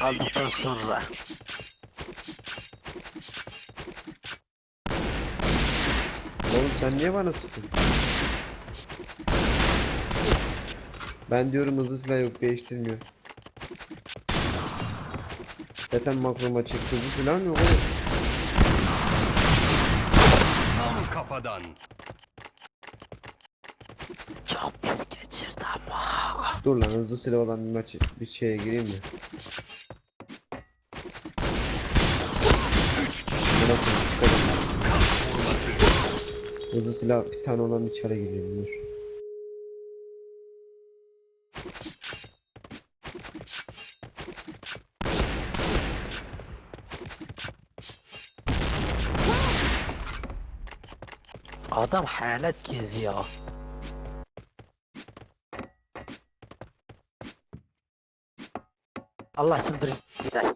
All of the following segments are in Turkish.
aldıktan sonra. Oğlum sen niye bana sıkın? Ben diyorum hızlı silah yok değiştirmiyor. Zaten makroma çek hızlı silah yok oğlum. Tam kafadan. Çok pis geçirdi ama. Dur lan hızlı silah olan bir maç bir şeye gireyim mi? Çıkalım. vurması. Hızlı silah bir tane olan içeri gireyim dur. Adam hayalet geziyor. Allah durun. Gider.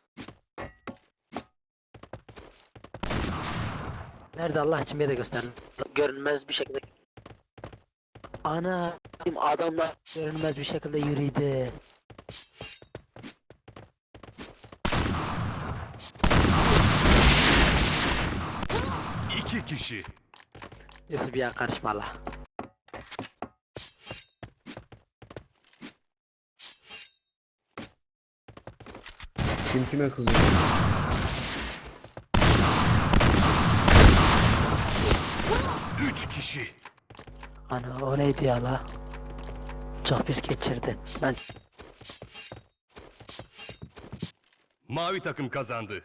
Nerede Allah için bir de gösterin. Görünmez bir şekilde. Ana adamlar görünmez bir şekilde yürüdü. İki kişi. Yusuf ya karışma Allah. Kim kime kızıyor? Üç kişi. Ana o neydi ya la? Çok pis geçirdi. Ben Mavi takım kazandı.